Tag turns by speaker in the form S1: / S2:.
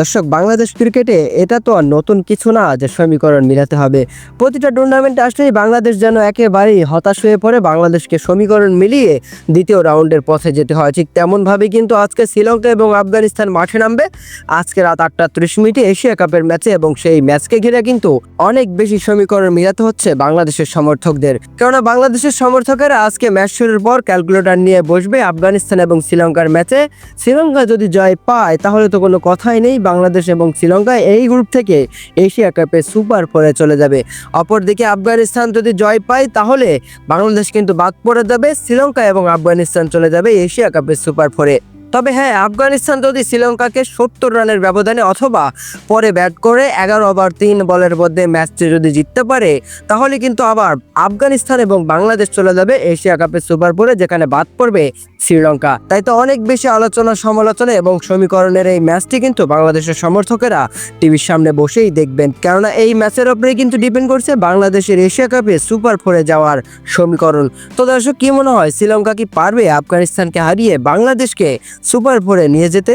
S1: দর্শক, বাংলাদেশ ক্রিকেটে এটা তো আর নতুন কিছু না যে সমীকরণ মিলাতে হবে। প্রতিটা টুর্নামেন্টে আসলেই বাংলাদেশ যেন একেবারেই হতাশ হয়ে পড়ে, বাংলাদেশকে সমীকরণ মিলিয়ে দ্বিতীয় রাউন্ডের পথে যেতে হয়। ঠিক তেমনভাবেই কিন্তু আজকে শ্রীলঙ্কা এবং আফগানিস্তান মাঠে নামবে। আজকে রাত আটটা ত্রিশ মিনিটে এশিয়া কাপের ম্যাচে এবং সেই ম্যাচকে ঘিরে কিন্তু অনেক বেশি সমীকরণ মিলাতে হচ্ছে বাংলাদেশের সমর্থকদের। কেননা বাংলাদেশের সমর্থকেরা আজকে ম্যাচ শুরুর পর ক্যালকুলেটর নিয়ে বসবে আফগানিস্তান এবং শ্রীলঙ্কার ম্যাচে। শ্রীলঙ্কা যদি জয় পায়, তাহলে তো কোনো কথাই নেই। বাংলাদেশ এবং শ্রীলঙ্কা এই গ্রুপ থেকে এশিয়া কাপে সুপার ফোরে চলে যাবে। অপরদিকে আফগানিস্তান যদি জয় পায়, তাহলে বাংলাদেশ কিন্তু বাদ পড়ে যাবে, শ্রীলঙ্কা এবং আফগানিস্তান চলে যাবে এশিয়া কাপের সুপার ফোরে তবে হ্যাঁ আফগানিস্তান যদি শ্রীলঙ্কাকে সত্তর রানের ব্যবধানে অথবা পরে ব্যাট করে এগারো ওভার তিন বলের মধ্যে ম্যাচটি যদি জিততে পারে, তাহলে কিন্তু আবার আফগানিস্তান এবং বাংলাদেশ চলে যাবে এশিয়া কাপের সুপার ফোরে, যেখানে বাদ পড়বে শ্রীলঙ্কা। তাই তো অনেক বেশি আলোচনা, সমালোচনা এবং সমীকরণের এই ম্যাচটি কিন্তু বাংলাদেশের সমর্থকেরা টিভির সামনে বসেই দেখবেন। কেননা এই ম্যাচের ওপরে কিন্তু ডিপেন্ড করছে বাংলাদেশের এশিয়া কাপে সুপার ফোরে যাওয়ার সমীকরণ। তো দর্শক, কি মনে হয়, শ্রীলঙ্কা কি পারবে আফগানিস্তানকে হারিয়ে বাংলাদেশকে সুপার ফোরে নিয়ে যেতে